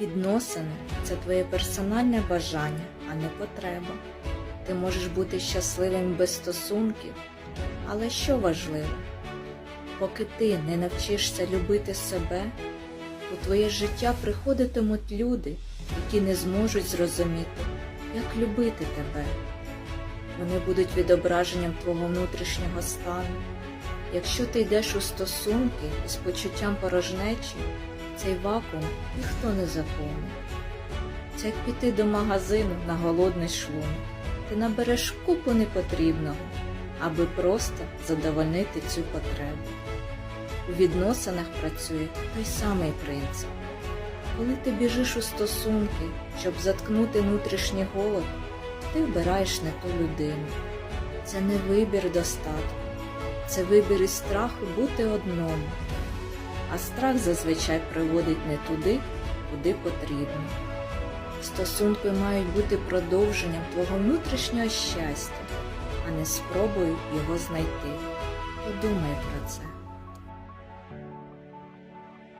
Відносини це твоє персональне бажання, а не потреба. Ти можеш бути щасливим без стосунків, але що важливо? Поки ти не навчишся любити себе, у твоє життя приходитимуть люди, які не зможуть зрозуміти, як любити тебе. Вони будуть відображенням твого внутрішнього стану. Якщо ти йдеш у стосунки із почуттям порожнечі, цей вакуум ніхто не заповнить. Це як піти до магазину на голодний шлунок. Ти набереш купу непотрібного, аби просто задовольнити цю потребу. У відносинах працює той самий принцип. Коли ти біжиш у стосунки, щоб заткнути внутрішній голод, ти вбираєш не ту людину. Це не вибір достатку, це вибір із страху бути одному. А страх зазвичай приводить не туди, куди потрібно. Стосунки мають бути продовженням твого внутрішнього щастя, а не спробою його знайти. Подумай про це.